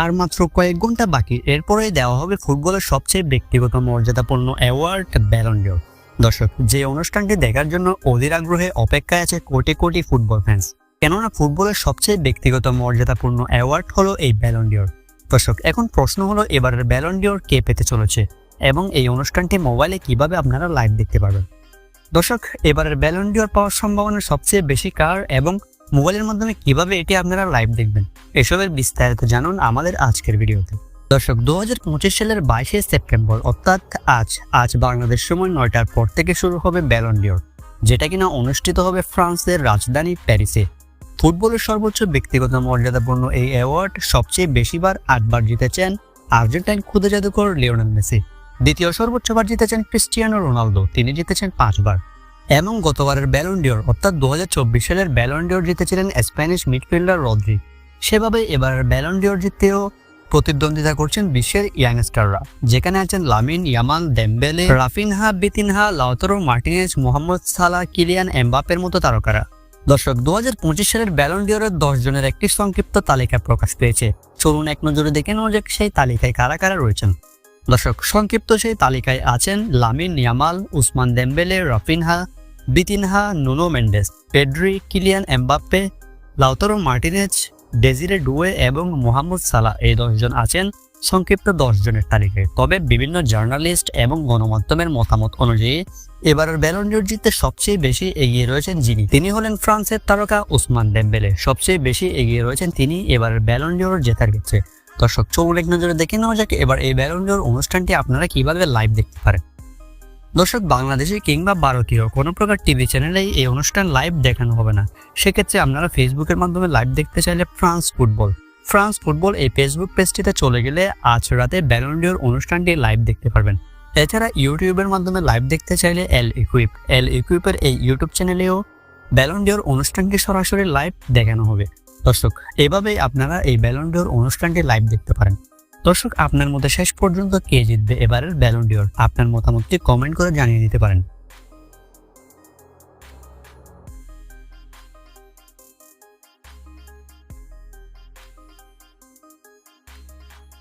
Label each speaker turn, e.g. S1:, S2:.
S1: আর মাত্র কয়েক ঘণ্টা বাকি। এরপরেই দেওয়া হবে ফুটবলের সবচেয়ে ব্যক্তিগত মর্যাদাপূর্ণ অ্যাওয়ার্ড ব্যালন্ডিও দর্শক, যে অনুষ্ঠানটি দেখার জন্য অধীর আগ্রহে অপেক্ষায় আছে কোটি কোটি ফুটবল ফ্যান্স কেননা ফুটবলের সবচেয়ে ব্যক্তিগত মর্যাদাপূর্ণ অ্যাওয়ার্ড হলো এই ব্যালন্ডিওর দর্শক, এখন প্রশ্ন হলো এবারের ব্যালন্ডিওর কে পেতে চলেছে এবং এই অনুষ্ঠানটি মোবাইলে কীভাবে আপনারা লাইভ দেখতে পারবেন? দর্শক, এবারের ব্যালন্ডিওর পাওয়ার সম্ভাবনা সবচেয়ে বেশি কার এবং মোবাইলের মাধ্যমে কীভাবে এটি আপনারা লাইভ দেখবেন, এসবের বিস্তারিত জানুন আমাদের আজকের ভিডিওতে। দর্শক দু হাজার পঁচিশ সালের বাইশে সেপ্টেম্বর, অর্থাৎ আজ আজ বাংলাদেশ সময় নয়টার পর থেকে শুরু হবে ব্যালন্ডিওর যেটা কিনা অনুষ্ঠিত হবে ফ্রান্সের রাজধানী প্যারিসে। ফুটবলের সর্বোচ্চ ব্যক্তিগত মর্যাদাপূর্ণ এই অ্যাওয়ার্ড সবচেয়ে বেশিবার আটবার জিতেছেন আর্জেন্টাইন ক্ষুদে জাদুকর লিওনেল মেসি। দ্বিতীয় সর্বোচ্চবার জিতেছেন ক্রিস্টিয়ানো রোনালদো, তিনি জিতেছেন পাঁচবার। এবং গতবারের ব্যালন্ডিওর অর্থাৎ দু হাজার চব্বিশ সালের ব্যালন্ডিওর জিতেছিলেন স্প্যানিশ মিডফিল্ডার রদ্রি সেভাবে এবারের ব্যালন্ডিওর জিততেও প্রতিদ্বন্দ্বিতা করছেন বিশ্বের ইয়াংস্টাররা যেখানে আছেন Lamine Yamal Dembele Raphinha Vitinha Lautaro Martinez Mohamed Salah Kylian এমবাপের মতো তারকারা। দর্শক দু হাজার পঁচিশ সালের ব্যালন্ডিওরের দশ জনের একটি সংক্ষিপ্ত তালিকা প্রকাশ পেয়েছে। চলুন এক নজরে দেখে নেওয়া যাক সেই তালিকায় কারা কারা রয়েছেন। দর্শক, সংক্ষিপ্ত সেই তালিকায় আছেন Lamine Yamal Ousmane Dembele Raphinha Vitinha, Nuno Mendes, Pedri, Kylian Mbappe, Lautaro Martinez, Desire Doue এবং মোহাম্মদ সালা এই দশজন আছেন সংক্ষিপ্ত দশজনের তালিকায়। তবে বিভিন্ন জার্নালিস্ট এবং গণমাধ্যমের মতামত অনুযায়ী এবারের ব্যালন্ডিওর জিততে সবচেয়ে বেশি এগিয়ে রয়েছেন যিনি। তিনি হলেন ফ্রান্সের তারকা উসমান ডেম্বেলে সবচেয়ে বেশি এগিয়ে রয়েছেন তিনি এবারের ব্যালন্ডিওর জেতার ক্ষেত্রে। দর্শক চৌল এক নজরে দেখে নেওয়া যাক এবার এই ব্যালন্ডিওর অনুষ্ঠানটি আপনারা কীভাবে লাইভ দেখতে পারেন। দর্শক, বাংলাদেশে কিংবা ভারতীয় কোনো প্রকার টিভি চ্যানেলেই এই অনুষ্ঠান লাইভ দেখানো হবে না। সেক্ষেত্রে আপনারা ফেসবুকের মাধ্যমে লাইভ দেখতে চাইলে ফ্রান্স ফুটবল ফ্রান্স ফুটবল এই ফেসবুক পেজটিতে চলে গেলে আজ রাতে ব্যালন্ডিওর অনুষ্ঠানটি লাইভ দেখতে পারবেন। এছাড়া ইউটিউবের মাধ্যমে লাইভ দেখতে চাইলে এল ইকুইপ এল ইকুইপের এই ইউটিউব চ্যানেলেও ব্যালন্ডিওর অনুষ্ঠানটি সরাসরি লাইভ দেখানো হবে। দর্শক, এভাবেই আপনারা এই ব্যালন্ডিওর অনুষ্ঠানটি লাইভ দেখতে পারেন। দর্শক, আপনার মধ্যে শেষ পর্যন্ত কে জিতবে এবারের ব্যালন্ডিওর আপনার মতামতটি কমেন্ট করে জানিয়ে দিতে পারেন।